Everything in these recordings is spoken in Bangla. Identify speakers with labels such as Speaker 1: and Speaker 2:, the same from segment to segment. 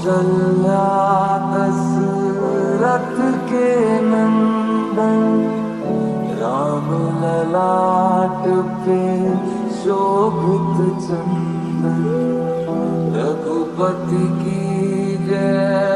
Speaker 1: कौशल्या दशरथ के नंदन राम ललाट पे शोभित चंदन रघुपति की जय।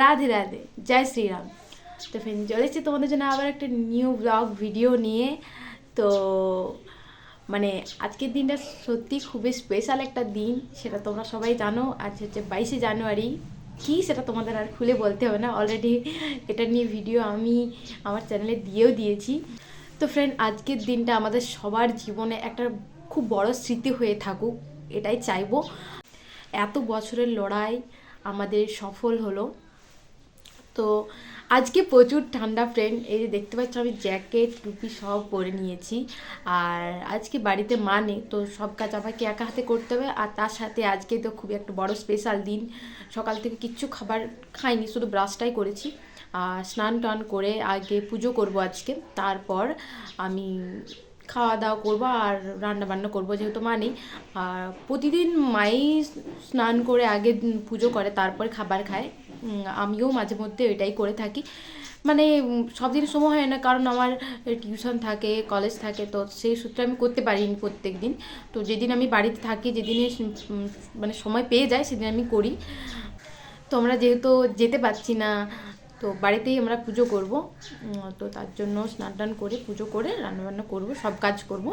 Speaker 2: রাধে রাধে, জয় শ্রীরাম। তো ফ্রেন্ড চলে এসেছি তোমাদের জন্য আবার একটা নিউ ব্লগ ভিডিও নিয়ে। তো মানে আজকের দিনটা সত্যি খুবই স্পেশাল একটা দিন, সেটা তোমরা সবাই জানো। আজ হচ্ছে বাইশে জানুয়ারি। কি সেটা তোমাদের আর খুলে বলতে হবে না অলরেডি এটা নিয়ে ভিডিও আমি আমার চ্যানেলে দিয়েও দিয়েছি। তো ফ্রেন্ড আজকের দিনটা আমাদের সবার জীবনে একটা খুব বড় স্মৃতি হয়ে থাকুক, এটাই চাইব। এত বছরের লড়াই আমাদের সফল হলো। তো আজকে প্রচুর ঠান্ডা ফ্রেন্ড এই যে দেখতে পাচ্ছ আমি জ্যাকেট টুপি সব পরে নিয়েছি। আর আজকে বাড়িতে মা নেই, তো সব কাজ আমাকে একা হাতে করতে হবে। আর তার সাথে আজকে তো খুবই একটা বড় স্পেশাল দিন। সকাল থেকে কিচ্ছু খাবার খাইনি, শুধু ব্রাশটাই করেছি। আর স্নান টান করে আগে পুজো করব আজকে। তারপর আমি খাওয়া দাওয়া করব আর রান্না বান্না করব যেহেতু মা নেই আর প্রতিদিন মাই স্নান করে আগে পুজো করে, তারপর খাবার খায়। আমিও মাঝে মধ্যে এটাই করে থাকি। মানে সব দিন সময় হয় না, কারণ আমার টিউশন থাকে, কলেজ থাকে, তো সেই সূত্রে আমি করতে পারিনি প্রত্যেক দিন তো যেদিন আমি বাড়িতে থাকি, যেদিনে মানে সময় পেয়ে যায়, সেদিন আমি করি। তো আমরা যেহেতু যেতে পারছি না তো বাড়িতেই আমরা পুজো করব। তো তার জন্য স্নান টান করে পুজো করে রান্নাবান্না করব, সব কাজ করব।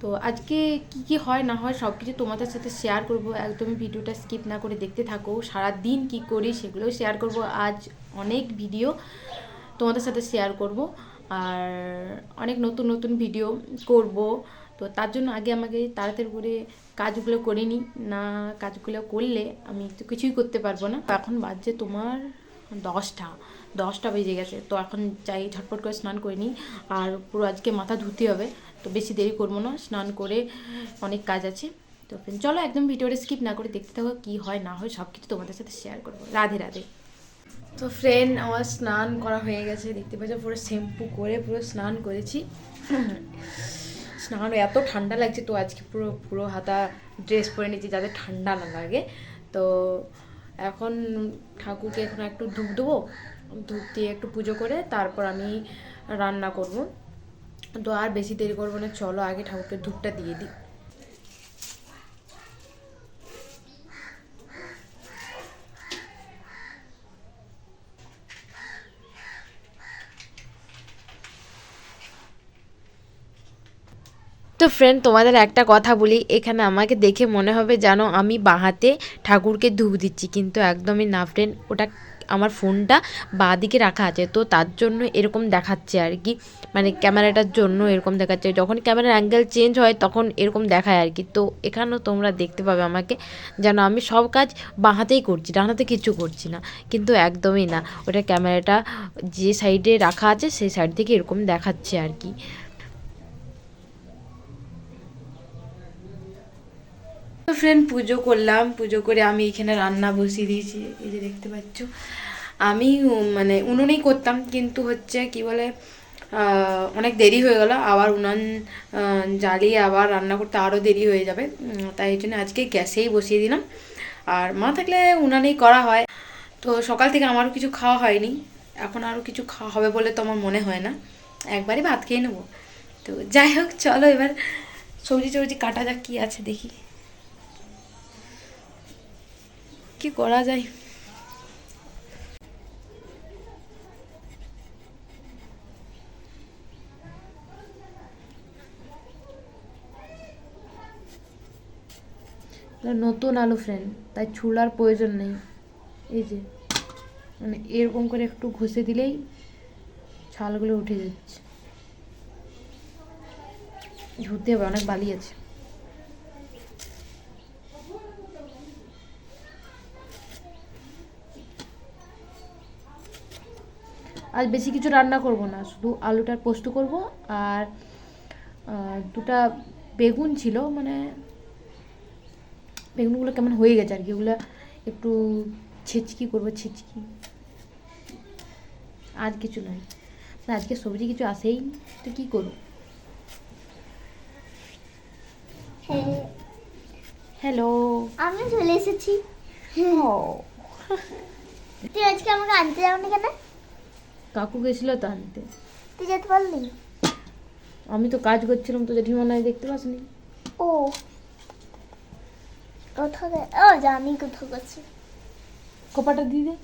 Speaker 2: তো আজকে কি কি হয় না হয় সব কিছু তোমাদের সাথে শেয়ার করব। একদমই ভিডিওটা স্কিপ না করে দেখতে থাকো। সারা দিন কি করি সেগুলোও শেয়ার করব। আজ অনেক ভিডিও তোমাদের সাথে শেয়ার করব। আর অনেক নতুন নতুন ভিডিও করব। তো তার জন্য আগে আমাকে তাড়াতাড়ি করে কাজগুলো করে নিই। না কাজগুলো করলে আমি তো কিছুই করতে পারব না। এখন বাজছে তোমার দশটা দশটা বেজে গেছে। তো এখন চাই ঝটপট করে স্নান করে নিই। আর পুরো আজকে মাথা ধুতে হবে তো বেশি দেরি করব না। স্নান করে অনেক কাজ আছে। তো friend, চলো একদম ভিডিওটা স্কিপ না করে দেখতে থাকো কী হয় না হয় সব কিছু তোমাদের সাথে শেয়ার করব। রাধে রাধে। তো ফ্রেন্ড আমার স্নান করা হয়ে গেছে। দেখতে পাচ্ছ পুরো শ্যাম্পু করে পুরো স্নান করেছি। স্নান এত ঠান্ডা লাগছে। তো আজকে পুরো পুরো হাতা ড্রেস পরে নিয়েছি যাতে ঠান্ডা না লাগে। তো এখন ঠাকুরকে এখন একটু ধূপ দেবো, ধূপ দিয়ে একটু পুজো করে তারপর আমি রান্না করব। তো আর বেশি দেরি করব না, চলো আগে ঠাকুরকে ধূপটা দিয়ে দিই। তো ফ্রেন্ড তোমাদের একটা কথা বলি, এখানে আমাকে দেখে মনে হবে যেন আমি বাঁহাতে ঠাকুরকে ধূপ দিচ্ছি, কিন্তু একদমই না ফ্রেন্ড ওটা আমার ফোনটা বাঁ দিকে রাখা আছে, তো তার জন্য এরকম দেখাচ্ছে আর কি মানে ক্যামেরাটার জন্য এরকম দেখাচ্ছে, যখন ক্যামেরার অ্যাঙ্গেল চেঞ্জ হয় তখন এরকম দেখায় আর কি, তো এখানেও তোমরা দেখতে পাবে আমাকে যেন আমি সব কাজ বাঁ হাতেই করছি ডান হাতে কিচ্ছু করছি না, কিন্তু একদমই না, ওটা ক্যামেরাটা যে সাইডে রাখা আছে, সেই সাইড থেকে এরকম দেখাচ্ছে আর কি। তো ফ্রেন্ড পুজো করলাম। পুজো করে আমি এখানে রান্না বসিয়ে দিয়েছি। এই যে দেখতে পাচ্ছ। আমি মানে উনুনেই করতাম, কিন্তু হচ্ছে কি বলে অনেক দেরি হয়ে গেল। আবার উনান জ্বালিয়ে আবার রান্না করতে আরও দেরি হয়ে যাবে। তাই জন্য আজকে গ্যাসেই বসিয়ে দিলাম। আর মা থাকলে উনানেই করা হয়। তো সকাল থেকে আমারও কিছু খাওয়া হয়নি। এখন আরও কিছু খাওয়া হবে বলে তো আমার মনে হয় না। একবারই ভাত খেয়ে নেব। তো যাই হোক, চলো এবার সবজি টবজি কাটা যাক, কী আছে দেখি। কি করা যায়? নতুন আলু ফ্রেন্ড তাই ছুলার প্রয়োজন নেই। এই যে মানে এরকম করে একটু ঘষে দিলেই ছালগুলো উঠে যাচ্ছে। ধুতে হবে, অনেক বালি আছে। আজ বেশি কিছু রান্না করব না শুধু আলুটার পোস্ত করব আর দুটা বেগুন ছিল মানে বেগুনগুলো কেমন হয়ে গেছে আর কি ওগুলো একটু ছেচকি করব ছেচকি। আর কিছু নয় না, আজকে সবজি কিছু আসেই তো কী করব?
Speaker 3: হ্যাঁ,
Speaker 2: হ্যালো।
Speaker 3: আমি চলে এসেছি। তুই আজকে আমাকে আনতে যাবনি কেন?
Speaker 2: কাকু গেছিল তো আনতে।
Speaker 3: তুই যেতে পারলি?
Speaker 2: আমি তো কাজ করছিলাম তো জেঠিমা নাই দেখতে পাসনি।
Speaker 3: ও। কোথাও ও জানি কোথাও গেছে
Speaker 2: কপাটা দিয়ে দে।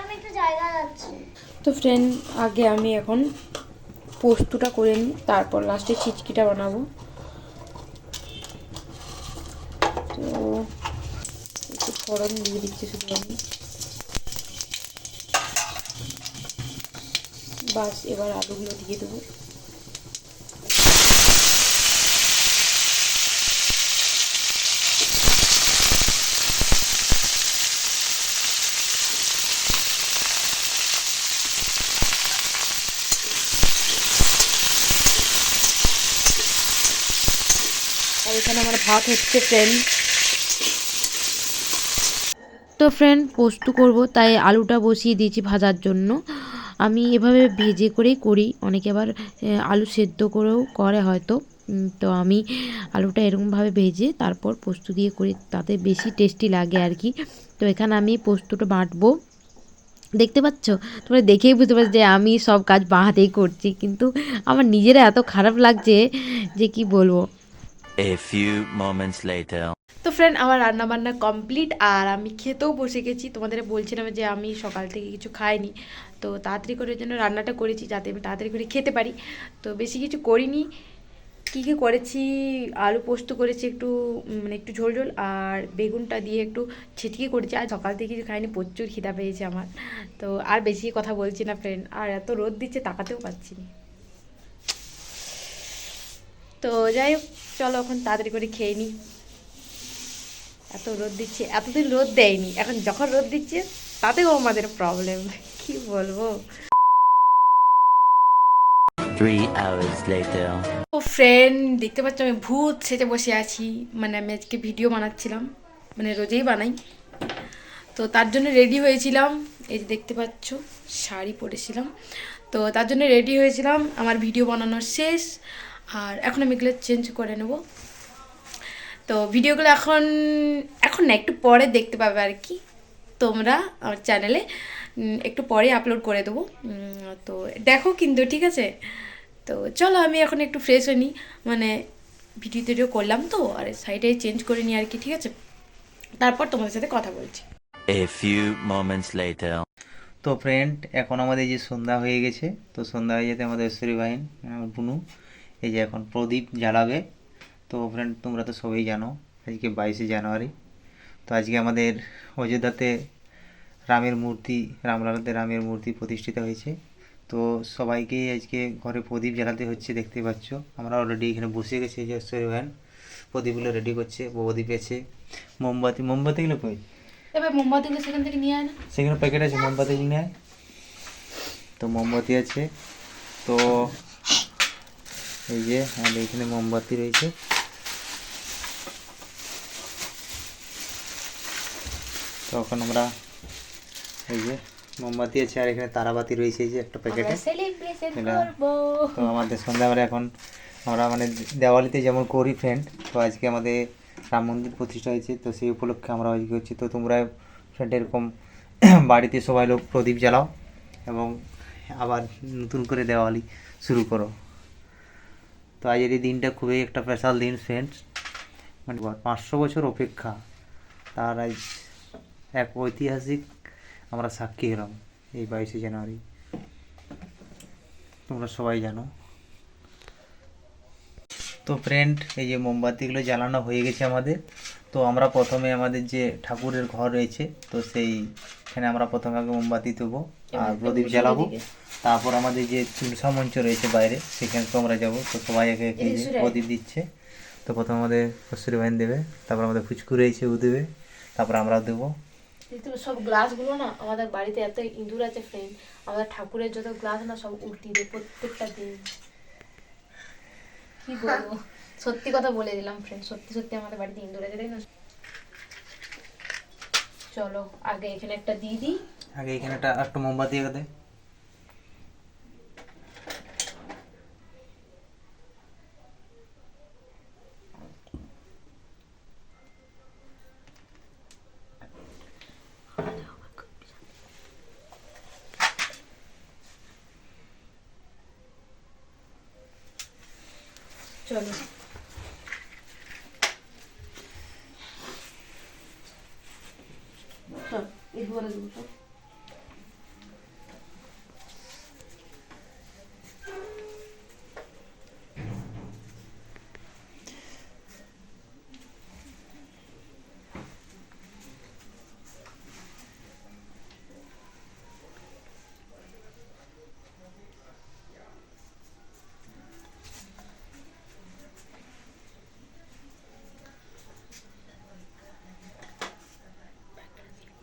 Speaker 3: আমি একটু জায়গা যাচ্ছি
Speaker 2: তো ফ্রেন্ড আগে আমি এখন পোস্তটা করে নিই তারপর লাস্টে চিচকিটা বানাবো। তো একটু ফোড়ন দিয়ে দিচ্ছি শুধু আমি। বাস, এবার আলুগুলো দিয়ে দেবো। আর এখানে আমার ভাত হচ্ছে ফ্রেন্ড তো ফ্রেন্ড পোস্ত করব, তাই আলুটা বসিয়ে দিয়েছি ভাজার জন্য। আমি এভাবে ভেজে করেই করি। অনেকে আবার আলু সেদ্ধ করেও করে হয়তো। তো আমি আলুটা এরকমভাবে ভেজে তারপর পোস্ত দিয়ে করি তাতে বেশি টেস্টি লাগে আর কি। তো এখানে আমি পোস্তটা বাটবো। দেখতে পাচ্ছ? তোমরা দেখেই বুঝতে পারছ যে আমি সব কাজ বাঁ হাতেই করছি। কিন্তু আমার নিজেরা এত খারাপ লাগছে যে কি বলব।
Speaker 4: A few moments later.
Speaker 2: তো ফ্রেন্ড আমার রান্না বান্না কমপ্লিট আর আমি খেতেও বসে গেছি। তোমাদের বলছিলাম যে আমি সকাল থেকে কিছু খাইনি। তো তাড়াতাড়ি করে ওই জন্য রান্নাটা করেছি যাতে আমি তাড়াতাড়ি করে খেতে পারি। তো বেশি কিছু করিনি। কী কী করেছি? আলু পোস্ত করেছি একটু মানে একটু ঝোল ঝোল আর বেগুনটা দিয়ে একটু ছিটকে করেছি। আর সকাল থেকে কিছু খাইনি, প্রচুর খিদা পেয়েছে আমার। তো আর বেশি কথা বলছি না ফ্রেন্ড আর এত রোদ দিচ্ছে তাকাতেও পাচ্ছি না। তো যাই হোক, চলো এখন তাড়াতাড়ি করে খেয়ে নিই এত রোদ দিচ্ছে, এতদিন রোদ দেয়নি। এখন যখন রোদ দিচ্ছে, তাতেও আমাদের প্রবলেম কি বলব?
Speaker 4: Three hours later.
Speaker 2: ও ফ্রেন্ড দেখতে পাচ্ছ আমি ভূত সেজে বসে আছি। মানে আমি আজকে ভিডিও বানাচ্ছিলাম। মানে রোজেই বানাই। তো তার জন্য রেডি হয়েছিলাম। এই যে দেখতে পাচ্ছ শাড়ি পরেছিলাম। তো তার জন্য রেডি হয়েছিলাম। আমার ভিডিও বানানোর শেষ। আর এখন আমি এগুলো চেঞ্জ করে নেব। তো ভিডিওগুলো এখন এখন না একটু পরে দেখতে পাবে আর কি। তোমরা আমার চ্যানেলে একটু পরে আপলোড করে দেবো। তো দেখো কিন্তু ঠিক আছে? তো চলো আমি এখন একটু ফ্রেশ হয়ে নিই। মানে ভিডিও টিডিও করলাম তো আর সাইডে চেঞ্জ করে নিই আর কি ঠিক আছে? তারপর তোমাদের সাথে কথা বলছি।
Speaker 4: A few moments later.
Speaker 5: তো ফ্রেন্ড এখন আমাদের যে সন্ধ্যা হয়ে গেছে তো সন্ধ্যা হয়ে যেতে আমাদের ঐশ্বরী বাহিন আমার বুনু এই যে এখন প্রদীপ জ্বালাবে। তো ফ্রেন্ড তোমরা তো সবাই জানো আজকে বাইশে জানুয়ারি। তো আজকে আমাদের অযোধ্যাতে রামের মূর্তি রামলালাতে রামের মূর্তি প্রতিষ্ঠিত হয়েছে। তো সবাইকেই আজকে ঘরে প্রদীপ জ্বালাতে হচ্ছে দেখতে পাচ্ছ। আমরা অলরেডি এখানে বসে গেছি যে ঐশ্বরী বাহিন প্রদীপগুলো রেডি করছে প্রদীপ আছে মোমবাতি মোমবাতিগুলো কই?
Speaker 2: এবার মোমবাতিগুলো সেখান থেকে নিয়ে আয় না।
Speaker 5: সেখানে প্যাকেট আছে মোমবাতি কিনে আয়। তো মোমবাতি আছে। তো এই যে আমাদের এখানে মোমবাতি রয়েছে। তখন আমরা এই যে মোমবাতি আছে আর এখানে তারাবাতি রয়েছে এই যে একটা প্যাকেটে। তো আমাদের সন্ধ্যাবেলা এখন আমরা মানে দেওয়ালিতে যেমন করি ফ্রেন্ড তো আজকে আমাদের রাম মন্দির প্রতিষ্ঠা হয়েছে তো সেই উপলক্ষে আমরা আজকে হচ্ছে তো তোমরা ফ্রেন্ড এরকম বাড়িতে সবাই লোক প্রদীপ জ্বালাও এবং আবার নতুন করে দেওয়ালি শুরু করো। তো আজের এই দিনটা খুবই একটা স্পেশাল দিন ফ্রেন্ড মানে পাঁচশো বছর অপেক্ষা। তার আজ এক ঐতিহাসিক আমরা সাক্ষী হলাম এই বাইশে জানুয়ারি। তোমরা সবাই জানো। তো ফ্রেন্ড এই যে মোমবাতিগুলো জ্বালানো হয়ে গেছে আমাদের। তো আমরা প্রথমে আমাদের যে ঠাকুরের ঘর রয়েছে তো সেইখানে আমরা প্রথমে আগে মোমবাতি দেবো আর প্রদীপ জ্বালাবো। তারপর আমাদের যে তুলসা মঞ্চ রয়েছে বাইরে সেখানে তো আমরা যাব। তো সবাই একে একে প্রদীপ দিচ্ছে। তো প্রথম আমাদের কস্তুরি বাইন দেবে তারপর আমাদের ফুচকু রয়েছে ও দেবে তারপর আমরাও দেবো।
Speaker 2: কিন্তু সব গ্লাসগুলো না আমাদের বাড়িতে এত ইঁদুর আছে ফ্রেন্ড আমাদের ঠাকুরের যত গ্লাস না সব উল্টি দেয় প্রত্যেকটা দিন। কি বলব? সত্যি কথা বলে দিলাম ফ্রেন্ড সত্যি সত্যি আমাদের বাড়িতে ইঁদুর আছে, তাই না? চলো, আগে এখানে একটা দিয়ে দিই।
Speaker 5: আগে এখানে একটা, একটু মোমবাতি এগো দে।
Speaker 2: চলো চল এই ঘরে দেবো সব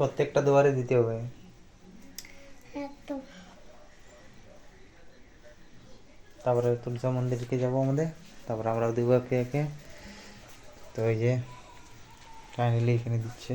Speaker 5: প্রত্যেকটা দুয়ারে দিতে হবে। তারপরে তুলসা মন্দিরকে যাব আমাদের তারপরে আমরা দেবো একে একে তো ওই যে ফাইনালি এখানে দিচ্ছে।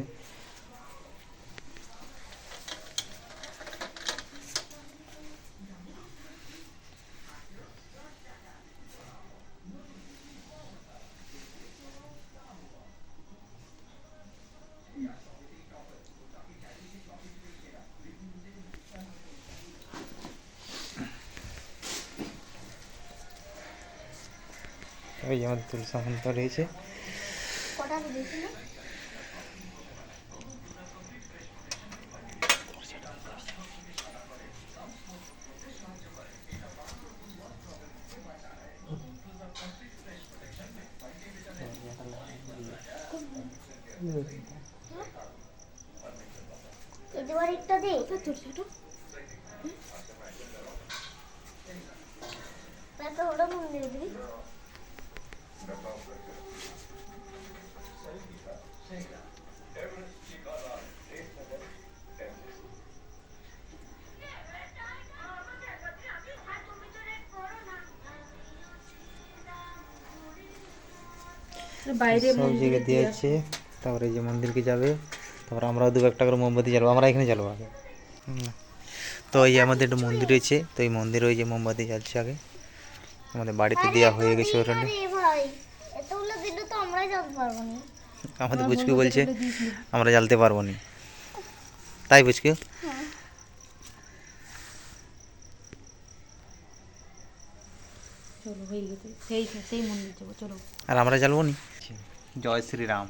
Speaker 5: তুলসা মন্দির রয়েছে
Speaker 3: এবার একটা দে। তারপর
Speaker 2: বাইরে
Speaker 5: সব জায়গায় দিয়েছে। তারপরে এই যে মন্দিরকে যাবে। তারপরে আমরাও দু একটা করে মোমবাতি জ্বালবো। আমরা এখানে জ্বালবো আগে। তো এই যে আমাদের একটা মন্দির রয়েছে। তো এই মন্দিরে ওই যে মোমবাতি জ্বালছে আগে। আমাদের বাড়িতে দেওয়া হয়ে গেছে ওখানে। আমাদের বুঝকে বলছে আমরা জ্বালতে পারব না। তাই বুঝকে
Speaker 2: চলো হয়ে গেছে। সেই সেই মন্দির যাব চলো।
Speaker 5: আর আমরা জ্বালবো নি? জয় শ্রীরাম।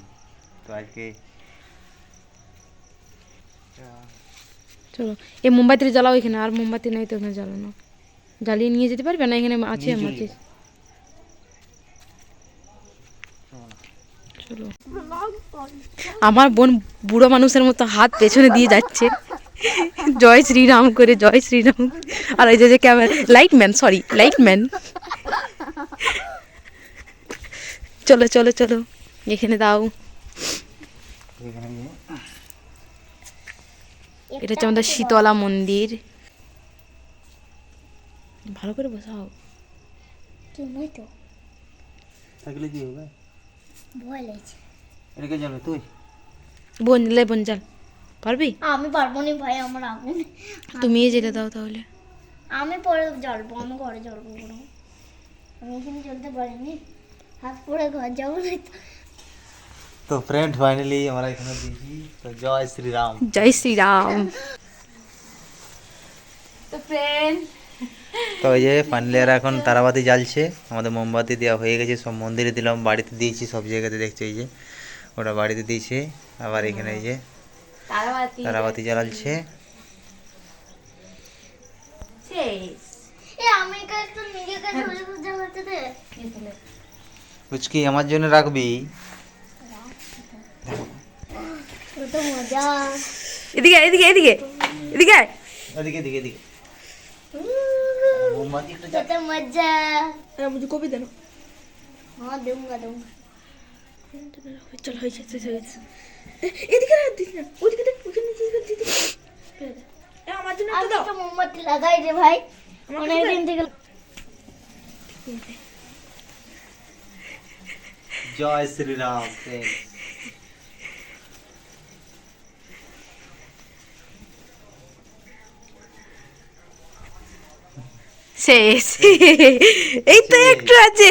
Speaker 5: তো আজকে
Speaker 2: চলো এই মোমবাতিটা জ্বালাও এখানে আর মোমবাতি নেই তো এখানে জ্বালানো। জ্বালিয়ে নিয়ে যেতে পারবে না? এখানে আছে মাচিস চলো। আমার বোন বুড়ো মানুষের মতো হাত পেছনে দিয়ে যাচ্ছে। জয় শ্রীরাম করে জয় শ্রীরাম। আর এই যে যে ক্যামেরা লাইটম্যান সরি লাইটম্যান চলো চলো চলো। এখানে দাও। এটা হচ্ছে আমাদের শীতলা মন্দির। ভালো করে বসাও।
Speaker 3: কি তো।
Speaker 5: থাকলে কি হবে?
Speaker 3: ভয় লাগছে।
Speaker 5: এটাকে তুই।
Speaker 2: বোন লে বোন চাল। পারবি?
Speaker 3: আমি পারব না ভাই আমার আগুন।
Speaker 2: তুমি যেটা দাও তাহলে।
Speaker 3: আমি পরে জ্বলবো আমি ঘরে জ্বলবো পুরো আমি এখানে জ্বলতে পারিনি হাত পরে ঘর যাব না তো।
Speaker 5: ফ্রেন্ড ফাইনালি আমরা এখানে দিয়েছি তো জয় শ্রীরাম।
Speaker 2: জয় শ্রীরাম। তো ফ্রেন্ড
Speaker 5: তো ওই যে ফাইনালি আর এখন তারাবাতি জ্বালছে। আমাদের মোমবাতি দেওয়া হয়ে গেছে সব মন্দিরে দিলাম বাড়িতে দিয়েছি সব জায়গাতে দেখছি এই যে। ওটা বাড়িতে দিয়েছে আবার এখানে এই যে
Speaker 2: তারাবাতি।
Speaker 5: তারাবাতি জ্বালাচ্ছে
Speaker 3: হ্যাঁ।
Speaker 5: পুচকি আমার জন্য রাখবি।
Speaker 2: এদিকে এদিকে এদিকে এদিকে
Speaker 5: এদিকে এদিকে এদিকে।
Speaker 3: মজা।
Speaker 2: হ্যাঁ, বুঝি কবি দেন।
Speaker 3: হ্যাঁ দেবো দেবো।
Speaker 2: চল হয়েছে শেষ হয়ে এদিকে রাখ দিস না ওদিকে দেখ ওখানে দিদি। আমার জন্য
Speaker 3: মোমবাতি লাগাই রে ভাই। থেকে
Speaker 5: জয় শ্রীরাম
Speaker 2: শেষ। এই তো একটু আছে।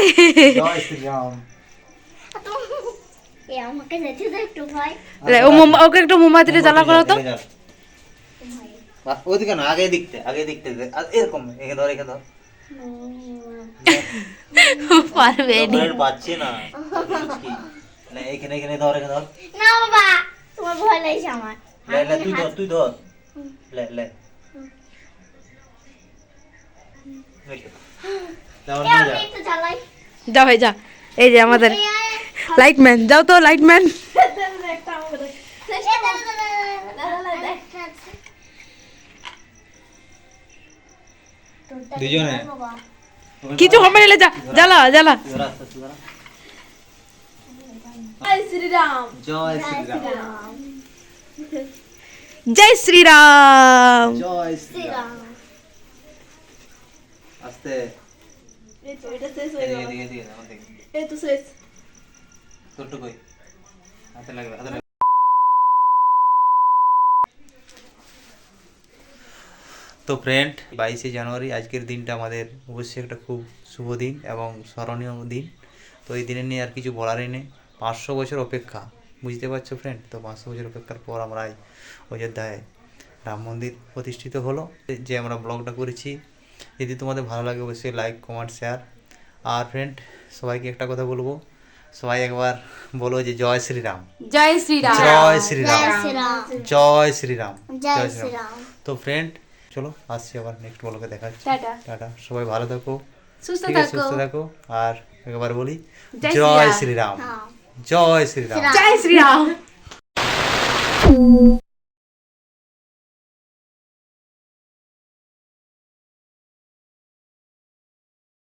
Speaker 5: জয় শ্রীরাম।
Speaker 3: আমাকে যেতে তো একটু ভয়
Speaker 2: ও ওকে একটু মোমবাতিটা জ্বালা করো তো।
Speaker 5: ওদিকে না আগে দিকতে আগে দিকতে দে। আর এরকম এখানে ধর এখানে ধর
Speaker 2: পারবে নি।
Speaker 5: পাচ্ছি না কি? এখানে এখানে ধর এখানে ধর
Speaker 3: না বাবা তোমার ভয় লাগছে আমার
Speaker 5: লে লে তুই ধর তুই ধর লে লে যা।
Speaker 2: যাও ভাই যা এই যে আমাদের। লাইটম্যান যাও তো লাইটম্যান
Speaker 5: দুজনে?
Speaker 2: কিছু হবে না যা জ্বালা জ্বালা। জয় শ্রীরাম।
Speaker 5: জয় শ্রীরাম।
Speaker 2: জয় শ্রীরাম।
Speaker 5: জয় শ্রীরাম। আস্তে। এদিকে এদিকে এদিকে আমার
Speaker 2: এই তো শেষ।
Speaker 5: তোরটু হাতে লাগবে হাতে তো ফ্রেন্ড বাইশে জানুয়ারি আজকের দিনটা আমাদের অবশ্যই একটা খুব শুভ দিন এবং স্মরণীয় দিন। তো এই দিনে নিয়ে আর কিছু বলারই নেই। পাঁচশো বছর অপেক্ষা বুঝতে পারছ ফ্রেন্ড তো পাঁচশো বছর অপেক্ষার পর আমরা অযোধ্যায় রাম মন্দির প্রতিষ্ঠিত হলো। যে আমরা ব্লগটা করেছি যদি তোমাদের ভালো লাগে অবশ্যই লাইক কমেন্ট শেয়ার আর ফ্রেন্ড সবাইকে একটা কথা বলব সবাই একবার বলো যে জয় শ্রীরাম।
Speaker 2: জয় শ্রীরাম।
Speaker 5: জয় শ্রীরাম।
Speaker 3: জয় শ্রীরাম।
Speaker 5: জয় শ্রীরাম। তো ফ্রেন্ড চলো আসছি আবার নেক্সট ব্লগে দেখা হচ্ছে
Speaker 2: টাটা।
Speaker 5: সবাই ভালো থাকো।
Speaker 2: সুস্থ থাকো।
Speaker 5: সুস্থ থাকো। আর একবার বলি জয়
Speaker 2: শ্রীরাম।
Speaker 5: শ্রীরাম। জয় শ্রীরাম।
Speaker 2: জয় শ্রীরাম।